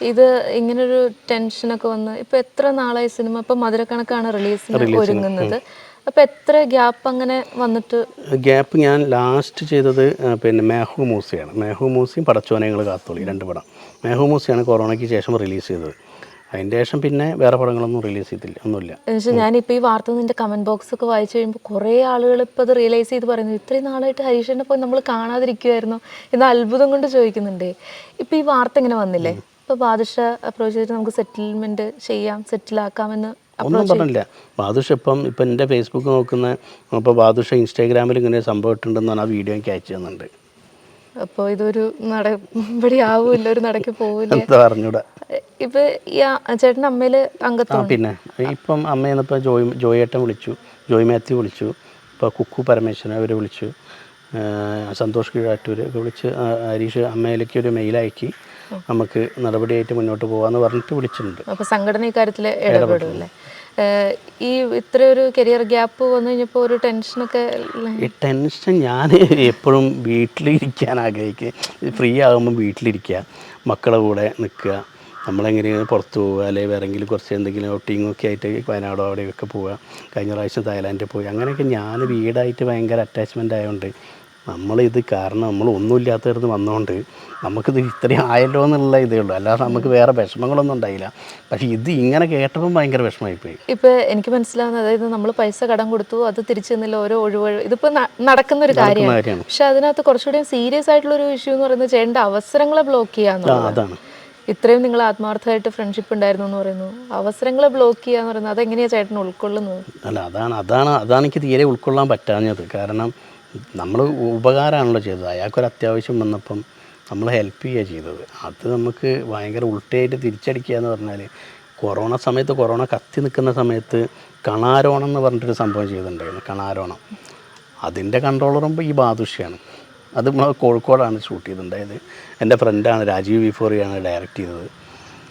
ഇത് ഇങ്ങനൊരു ടെൻഷനൊക്കെ വന്ന് ഇപ്പൊ എത്ര നാളായി സിനിമ? ഇപ്പൊ മധുരക്കണക്കാണ് റിലീസിന് ഒരുങ്ങുന്നത്. അപ്പൊ എത്ര ഗ്യാപ്പ് അങ്ങനെ വന്നിട്ട് ഗ്യാപ്പ് ഞാൻ ലാസ്റ്റ് ചെയ്തത് പിന്നെ മേഹു മൂസിയാണ്. മേഹു മൂസിയും പടച്ചോനങ്ങൾ കാത്തോളി രണ്ട് പടം. മേഹു മൂസിയാണ് കൊറോണയ്ക്ക് ശേഷം റിലീസ് ചെയ്തത്. അതിന്റെ ശേഷം പിന്നെ വേറെ പടങ്ങളൊന്നും റിലീസ് ചെയ്തില്ല ഒന്നുമില്ല. ഞാൻ ഞാനിപ്പോൾ ഈ വാർത്ത നിന്റെ കമന്റ് ബോക്സ് ഒക്കെ വായിച്ചു കഴിയുമ്പോൾ കുറേ ആളുകൾ ഇപ്പോൾ അത് റിയലൈസ് ചെയ്ത് പറയുന്നു ഇത്രയും നാളായിട്ട് ഹരീഷിനെ പോയി നമ്മൾ കാണാതിരിക്കുമായിരുന്നു എന്ന് അത്ഭുതം കൊണ്ട് ചോദിക്കുന്നുണ്ടേ. ഇപ്പോൾ ഈ വാർത്ത ഇങ്ങനെ വന്നില്ലേ? ഇപ്പോൾ ബാദുഷ അപ്രോച്ച് ചെയ്തിട്ട് നമുക്ക് സെറ്റിൽമെന്റ് ചെയ്യാം സെറ്റിലാക്കാമെന്ന് ഒന്നും പറഞ്ഞില്ല. ബാദുഷ ഇപ്പം ഇപ്പം എന്റെ ഫേസ്ബുക്ക് നോക്കുന്ന ഇപ്പോൾ ബാദുഷ ഇൻസ്റ്റാഗ്രാമിൽ ഇങ്ങനെ സംഭവിട്ടുണ്ടെന്ന് സംഭവം ഇട്ടുണ്ടെന്ന് പറഞ്ഞാൽ ആ വീഡിയോ ക്യാച്ച് ചെയ്യുന്നുണ്ട് അപ്പോൾ ഇതൊരു നടപടി ആവൂല്ല ഒരു നടക്ക് പോവില്ല? എന്താ പറഞ്ഞൂടാ? ഇപ്പൊ ഈ ചേട്ടന്റെ അമ്മയിൽ അംഗത്വം പിന്നെ ഇപ്പം അമ്മയെന്നിപ്പോ ജോയ് ജോയേട്ടൻ വിളിച്ചു ജോയ് മാത്യു വിളിച്ചു ഇപ്പോൾ കുക്കു പരമേശ്വരൻ അവരെ വിളിച്ചു സന്തോഷ് കീഴാറ്റൂര് ഒക്കെ വിളിച്ച് ഹരീഷ് അമ്മയിലേക്ക് ഒരു മെയിൽ അയക്കി. നമുക്ക് നടപടിയായിട്ട് മുന്നോട്ട് പോകാമെന്ന് പറഞ്ഞിട്ട് വിളിച്ചിട്ടുണ്ട്. അപ്പൊ സംഘടന ഇക്കാര്യത്തിൽ ഇടപെടുമല്ലേ ഈ ഇത്ര ഒരു കരിയർ ഗ്യാപ്പ് വന്നു കഴിഞ്ഞപ്പോൾ ഒരു ടെൻഷനൊക്കെ ഈ ടെൻഷൻ ഞാൻ എപ്പോഴും വീട്ടിലിരിക്കാൻ ആഗ്രഹിക്കുക ഫ്രീ ആകുമ്പോൾ വീട്ടിലിരിക്കുക മക്കളെ കൂടെ നിൽക്കുക നമ്മളെങ്ങനെയാണ് പുറത്ത് പോവുക അല്ലെങ്കിൽ വേറെങ്കിലും കുറച്ച് എന്തെങ്കിലും ഔട്ടിങ്ങൊക്കെ ആയിട്ട് വയനാടോ അവിടെയൊക്കെ പോവുക. കഴിഞ്ഞ പ്രാവശ്യം തായ്ലാൻഡിൽ പോയി. അങ്ങനെയൊക്കെ ഞാൻ വീടായിട്ട് ഭയങ്കര അറ്റാച്ച്മെന്റ് ആയതുകൊണ്ട് നമ്മളിത് കാരണം നമ്മൾ ഒന്നുമില്ലാത്തടത്ത് വന്നുകൊണ്ട് നമുക്കിത് ഇത്രയും ആയല്ലോ എന്നുള്ള ഇതേ ഉള്ളൂ. അല്ലാതെ നമുക്ക് വേറെ വിഷമങ്ങളൊന്നും ഉണ്ടായില്ല. പക്ഷേ ഇത് ഇങ്ങനെ കേട്ടപ്പം ഭയങ്കര വിഷമമായിപ്പോയി. ഇപ്പോൾ എനിക്ക് മനസ്സിലാവുന്നത് അതായത് നമ്മൾ പൈസ കടം കൊടുത്തു അത് തിരിച്ചു തന്നില്ല ഓരോ ഒഴിവഴി ഇതിപ്പോൾ നടക്കുന്ന ഒരു കാര്യമാണ്. പക്ഷെ അതിനകത്ത് കുറച്ചുകൂടി സീരിയസ് ആയിട്ടുള്ള ഒരു ഇഷ്യൂ എന്ന് പറയുന്നത് ചെയ്യേണ്ട അവസരങ്ങളെ ബ്ലോക്ക് അതാണ്. ഇത്രയും നിങ്ങൾ ആത്മാർത്ഥമായിട്ട് ഫ്രണ്ട്ഷിപ്പ് ഉണ്ടായിരുന്നു എന്ന് പറയുന്നു. അവസരങ്ങളെ ബ്ലോക്ക് ചെയ്യാന്ന് പറയുന്നത് അതെങ്ങനെയാ ചേട്ടൻ ഉൾക്കൊള്ളുന്നത്? അല്ല അതാണ് അതാണ് അതാണ് എനിക്ക് തീരെ ഉൾക്കൊള്ളാൻ പറ്റാഞ്ഞത്. കാരണം നമ്മൾ ഉപകാരമാണല്ലോ ചെയ്തത്. അയാൾക്കൊരു അത്യാവശ്യം വന്നപ്പം നമ്മൾ ഹെൽപ്പ് ചെയ്യുക ചെയ്തത്. അത് നമുക്ക് ഭയങ്കര ഉൾട്ടയായിട്ട് തിരിച്ചടിക്കുക എന്ന് പറഞ്ഞാൽ കൊറോണ സമയത്ത് കൊറോണ കത്തി നിൽക്കുന്ന സമയത്ത് കണാരോണം എന്ന് പറഞ്ഞിട്ടൊരു സംഭവം ചെയ്തിട്ടുണ്ടായിരുന്നു. കണാരോണം. അതിന്റെ കൺട്രോളറും ഈ ബാദുഷയാണ്. അത് നമ്മൾ കോഴിക്കോടാണ് ഷൂട്ട് ചെയ്തിട്ടുണ്ടായത്. എന്റെ ഫ്രണ്ടാണ് രാജീവ് വിഫോറിയാണ് ഡയറക്റ്റ് ചെയ്തത്.